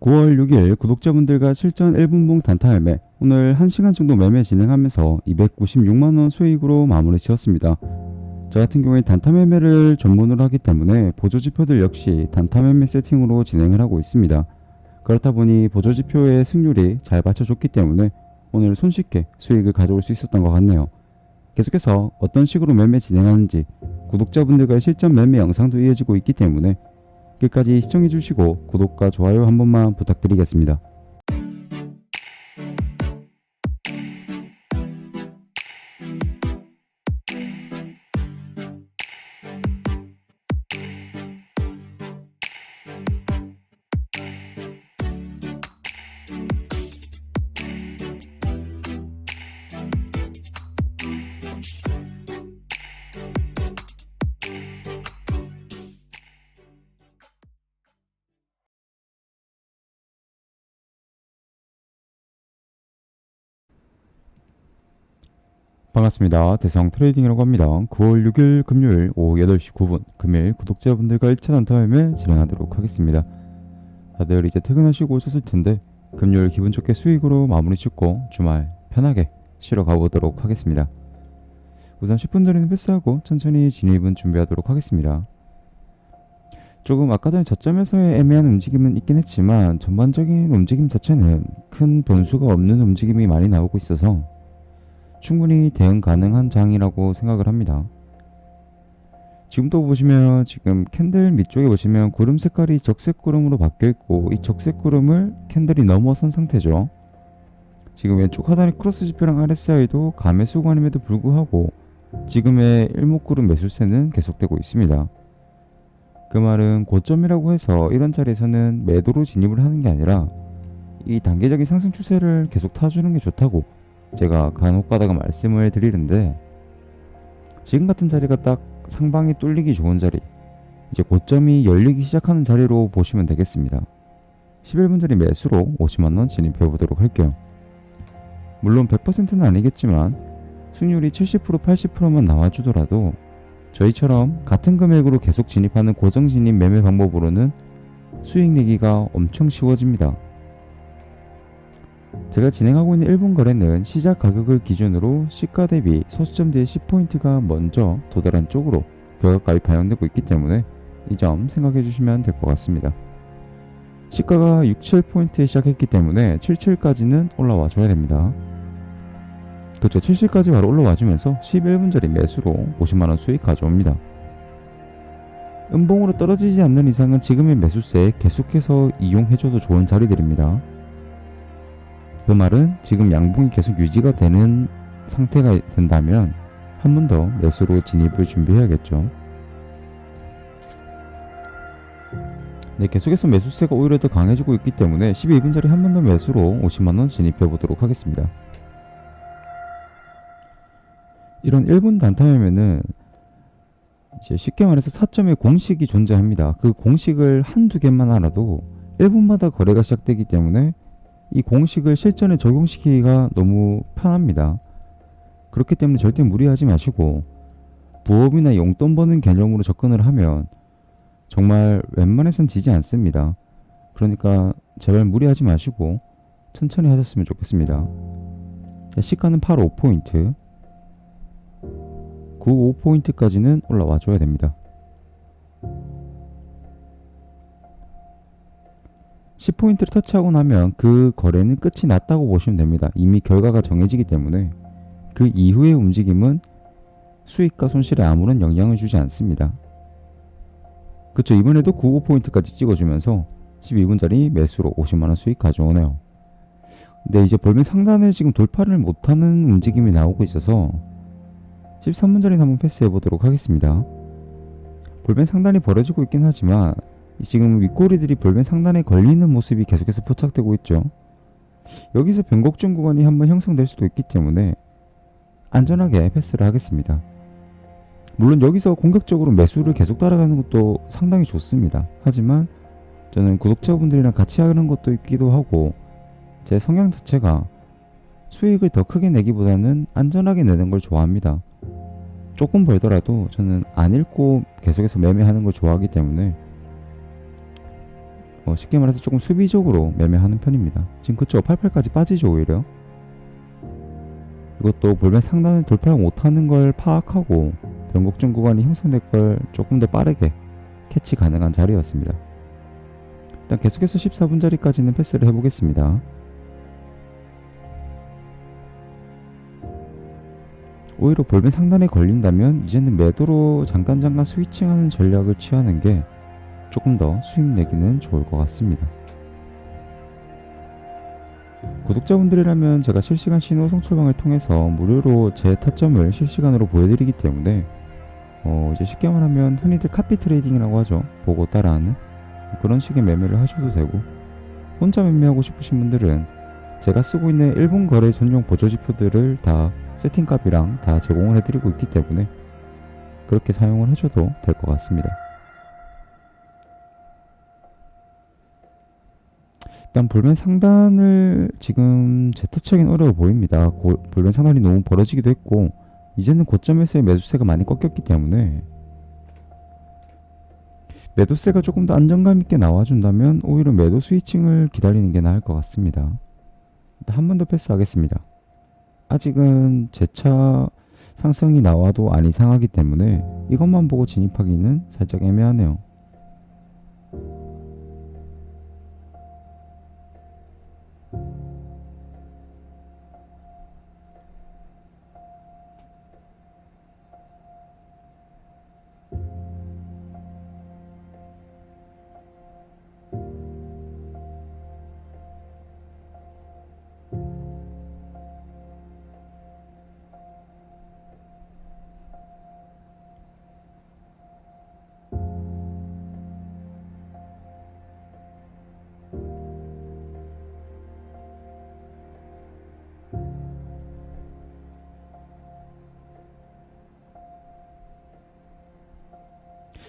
9월 6일 구독자분들과 실전 1분봉 단타 매매 오늘 1시간 정도 매매 진행하면서 296만원 수익으로 마무리 지었습니다. 저 같은 경우에 단타 매매를 전문으로 하기 때문에 보조지표들 역시 단타 매매 세팅으로 진행을 하고 있습니다. 그렇다 보니 보조지표의 승률이 잘 받쳐줬기 때문에 오늘 손쉽게 수익을 가져올 수 있었던 것 같네요. 계속해서 어떤 식으로 매매 진행하는지 구독자분들과의 실전 매매 영상도 이어지고 있기 때문에 끝까지 시청해주시고 구독과 좋아요 한 번만 부탁드리겠습니다. 반갑습니다. 대성 트레이딩이라고 합니다. 9월 6일 금요일 오후 8시 9분 금일 구독자분들과 1차 단타 매매 진행하도록 하겠습니다. 다들 이제 퇴근하시고 오셨을 텐데 금요일 기분 좋게 수익으로 마무리 짓고 주말 편하게 쉬러 가보도록 하겠습니다. 우선 10분 전에는 패스하고 천천히 진입은 준비하도록 하겠습니다. 조금 아까 전에 저점에서의 애매한 움직임은 있긴 했지만 전반적인 움직임 자체는 큰 변수가 없는 움직임이 많이 나오고 있어서 충분히 대응 가능한 장이라고 생각을 합니다. 지금도 보시면 지금 캔들 밑쪽에 보시면 구름 색깔이 적색 구름으로 바뀌어 있고 이 적색 구름을 캔들이 넘어선 상태죠. 지금 왼쪽 하단의 크로스 지표랑 RSI도 감매수 구간임에도 불구하고 지금의 일목구름 매수세는 계속되고 있습니다. 그 말은 고점이라고 해서 이런 자리에서는 매도로 진입을 하는 게 아니라 이 단계적인 상승 추세를 계속 타주는 게 좋다고 제가 간혹 가다가 말씀을 드리는데 지금 같은 자리가 딱 상방이 뚫리기 좋은 자리 이제 고점이 열리기 시작하는 자리로 보시면 되겠습니다. 11분 전에 매수로 50만원 진입해 보도록 할게요. 물론 100%는 아니겠지만 수익률이 70% 80%만 나와주더라도 저희처럼 같은 금액으로 계속 진입하는 고정 진입 매매 방법으로는 수익 내기가 엄청 쉬워집니다 제가 진행하고 있는 1분 거래는 시작 가격을 기준으로 시가 대비 소수점 뒤에 10포인트가 먼저 도달한 쪽으로 결과값이 반영되고 있기 때문에 이 점 생각해 주시면 될 것 같습니다. 시가가 6, 7포인트에 시작했기 때문에 77까지는 올라와 줘야 됩니다. 그렇죠. 70까지 바로 올라와 주면서 11분짜리 매수로 50만원 수익 가져옵니다. 음봉으로 떨어지지 않는 이상은 지금의 매수세 계속해서 이용해줘도 좋은 자리들입니다. 그 말은 지금 양봉이 계속 유지가 되는 상태가 된다면 한 번 더 매수로 진입을 준비해야겠죠. 네, 계속해서 매수세가 오히려 더 강해지고 있기 때문에 12분짜리 한 번 더 매수로 50만원 진입해 보도록 하겠습니다. 이런 1분 단타매매는 이제 쉽게 말해서 타점의 공식이 존재합니다. 그 공식을 한두 개만 알아도 1분마다 거래가 시작되기 때문에 이 공식을 실전에 적용시키기가 너무 편합니다. 그렇기 때문에 절대 무리하지 마시고 부업이나 용돈 버는 개념으로 접근을 하면 정말 웬만해선 지지 않습니다. 그러니까 제발 무리하지 마시고 천천히 하셨으면 좋겠습니다. 자, 시가는 8 5포인트 9 5포인트까지는 올라와 줘야 됩니다. 10포인트를 터치하고 나면 그 거래는 끝이 났다고 보시면 됩니다. 이미 결과가 정해지기 때문에 그 이후의 움직임은 수익과 손실에 아무런 영향을 주지 않습니다. 그쵸 이번에도 95포인트까지 찍어주면서 12분짜리 매수로 50만원 수익 가져오네요. 근데 이제 볼멘 상단을 지금 돌파를 못하는 움직임이 나오고 있어서 13분짜리 한번 패스해 보도록 하겠습니다. 볼멘 상단이 벌어지고 있긴 하지만 지금 윗꼬리들이 볼멘 상단에 걸리는 모습이 계속해서 포착되고 있죠. 여기서 변곡점 구간이 한번 형성될 수도 있기 때문에 안전하게 패스를 하겠습니다. 물론 여기서 공격적으로 매수를 계속 따라가는 것도 상당히 좋습니다. 하지만 저는 구독자분들이랑 같이 하는 것도 있기도 하고 제 성향 자체가 수익을 더 크게 내기보다는 안전하게 내는 걸 좋아합니다. 조금 벌더라도 저는 안 읽고 계속해서 매매하는 걸 좋아하기 때문에 어, 쉽게 말해서 조금 수비적으로 매매하는 편입니다. 지금 그쪽 88까지 빠지죠 오히려. 이것도 볼펜 상단을 돌파를 못하는 걸 파악하고 변곡점 구간이 형성될 걸 조금 더 빠르게 캐치 가능한 자리였습니다. 일단 계속해서 14분 자리까지는 패스를 해보겠습니다. 오히려 볼펜 상단에 걸린다면 이제는 매도로 잠깐 잠깐 스위칭하는 전략을 취하는 게 조금 더 수익 내기는 좋을 것 같습니다. 구독자분들이라면 제가 실시간 신호 송출방을 통해서 무료로 제 타점을 실시간으로 보여드리기 때문에 어 이제 쉽게 말하면 흔히들 카피 트레이딩이라고 하죠. 보고 따라하는 그런 식의 매매를 하셔도 되고 혼자 매매하고 싶으신 분들은 제가 쓰고 있는 일본 거래 전용 보조 지표들을 다 세팅값이랑 다 제공을 해드리고 있기 때문에 그렇게 사용을 하셔도 될 것 같습니다. 일단 볼펜 상단을 지금 재터치하기는 어려워 보입니다. 고, 볼펜 상단이 너무 벌어지기도 했고 이제는 고점에서의 매수세가 많이 꺾였기 때문에 매도세가 조금 더 안정감 있게 나와준다면 오히려 매도 스위칭을 기다리는 게 나을 것 같습니다. 한 번 더 패스하겠습니다. 아직은 재차 상승이 나와도 안 이상하기 때문에 이것만 보고 진입하기는 살짝 애매하네요.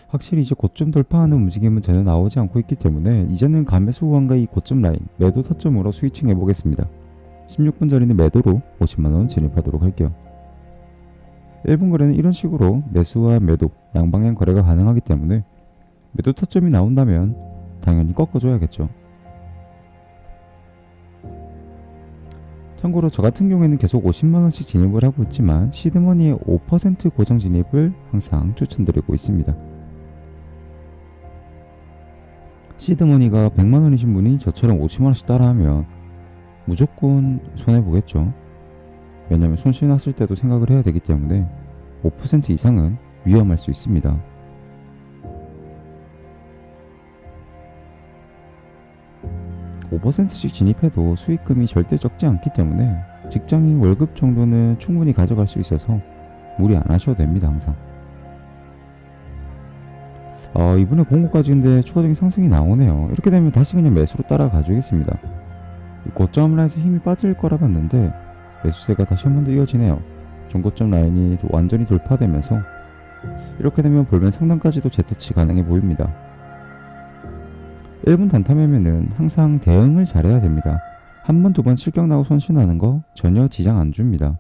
확실히 이제 고점 돌파하는 움직임은 전혀 나오지 않고 있기 때문에 이제는 감매수 구간과 이 고점 라인 매도 타점으로 스위칭 해 보겠습니다. 16분 전에는 매도로 50만원 진입하도록 할게요. 1분 거래는 이런 식으로 매수와 매도 양방향 거래가 가능하기 때문에 매도 타점이 나온다면 당연히 꺾어줘야겠죠. 참고로 저 같은 경우에는 계속 50만원씩 진입을 하고 있지만 시드머니의 5% 고정 진입을 항상 추천드리고 있습니다. 시드머니가 100만원이신 분이 저처럼 50만원씩 따라하면 무조건 손해보겠죠. 왜냐면 손실 났을 때도 생각을 해야 되기 때문에 5% 이상은 위험할 수 있습니다. (5%씩) 진입해도 수익금이 절대 적지 않기 때문에 직장인 월급 정도는 충분히 가져갈 수 있어서 무리 안 하셔도 됩니다 항상 어, 이번에 공고까지 근데 추가적인 상승이 나오네요. 이렇게 되면 다시 그냥 매수로 따라가 주겠습니다. 고점 라인에서 힘이 빠질 거라 봤는데 매수세가 다시 한 번 더 이어지네요. 전고점 라인이 완전히 돌파되면서 이렇게 되면 볼면 상단까지도 재터치 가능해 보입니다. 1분 단타 매매는 항상 대응을 잘해야 됩니다. 한 번, 두 번 실격 나고 손실나는 거 전혀 지장 안 줍니다.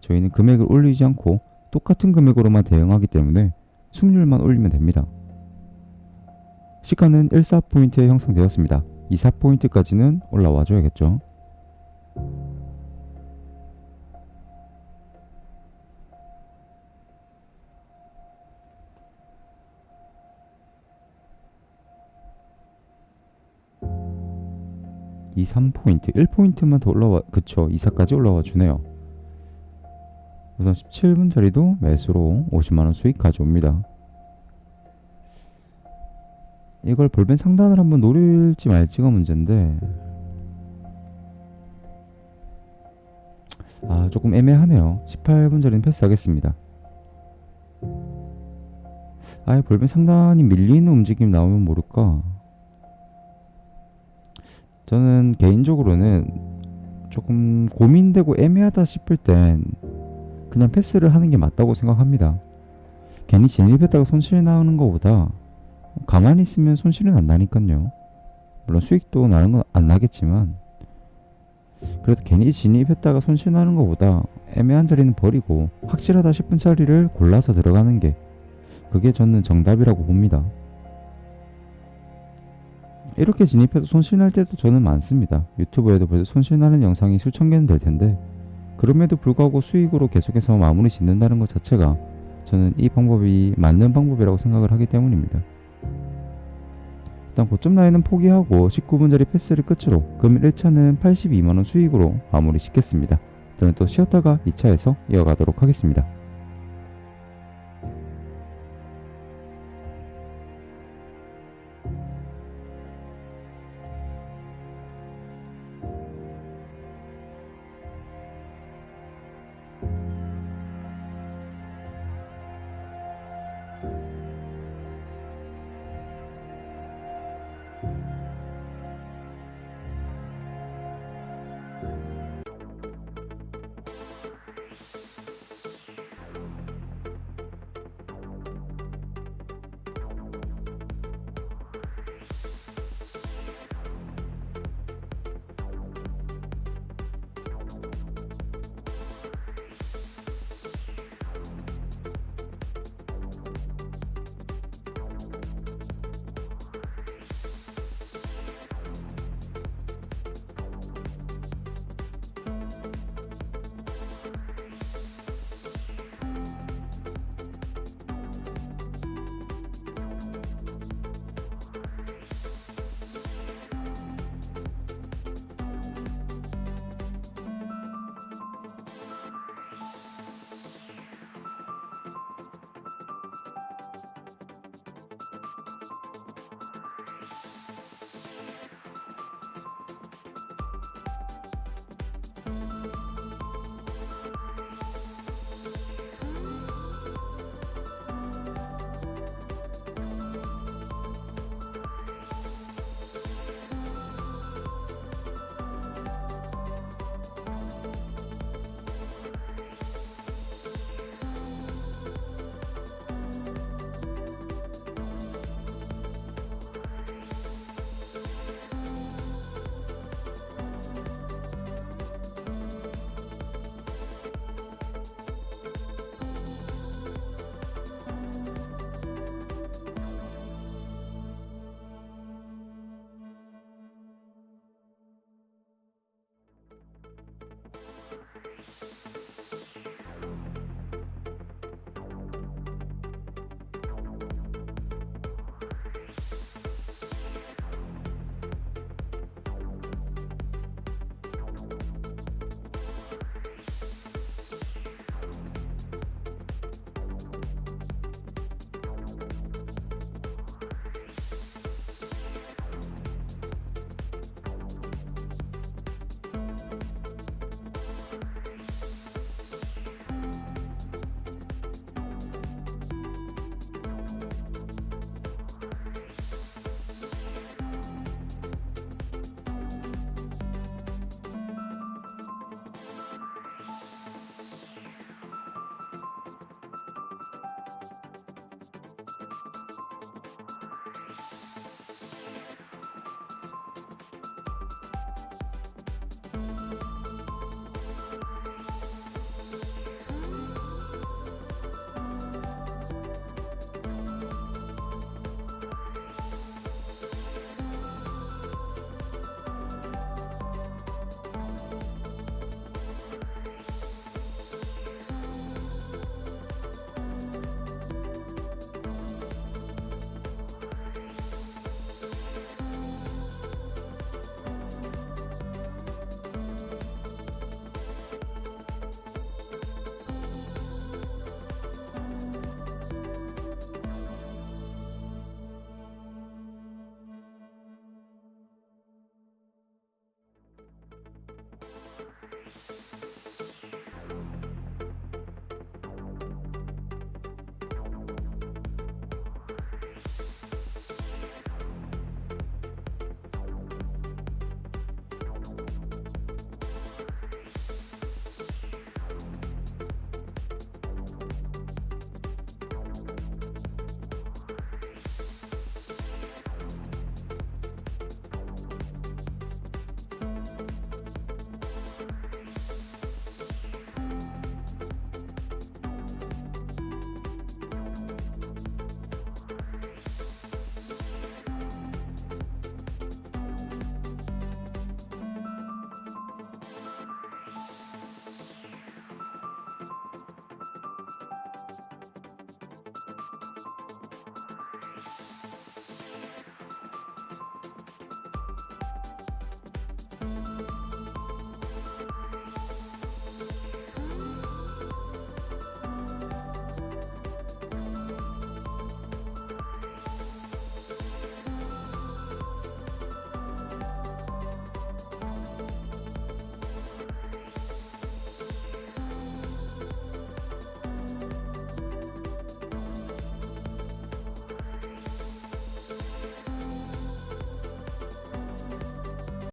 저희는 금액을 올리지 않고 똑같은 금액으로만 대응하기 때문에 승률만 올리면 됩니다. 시가는 14포인트에 형성되었습니다. 24포인트까지는 올라와 줘야겠죠. 이 3포인트, 1포인트만 더 올라와, 그쵸, 24까지 올라와 주네요. 우선 17분 자리도 매수로 50만원 수익 가져옵니다. 이걸 볼펜 상단을 한번 노릴지 말지가 문제인데. 아 조금 애매하네요. 18분 전에는 패스하겠습니다. 아예 볼펜 상단이 밀리는 움직임 나오면 모를까? 저는 개인적으로는 조금 고민되고 애매하다 싶을 땐 그냥 패스를 하는 게 맞다고 생각합니다. 괜히 진입했다가 손실 나오는 것보다 가만히 있으면 손실은 안 나니까요. 물론 수익도 나는 건 안 나겠지만 그래도 괜히 진입했다가 손실 나는 것보다 애매한 자리는 버리고 확실하다 싶은 자리를 골라서 들어가는 게 그게 저는 정답이라고 봅니다. 이렇게 진입해도 손실 날 때도 저는 많습니다. 유튜브에도 벌써 손실 나는 영상이 수천 개는 될 텐데 그럼에도 불구하고 수익으로 계속해서 마무리 짓는다는 것 자체가 저는 이 방법이 맞는 방법이라고 생각을 하기 때문입니다. 일단 고점 라인은 포기하고 19분짜리 패스를 끝으로 금일 1차는 82만원 수익으로 마무리 짓겠습니다. 저는 또 쉬었다가 2차에서 이어가도록 하겠습니다.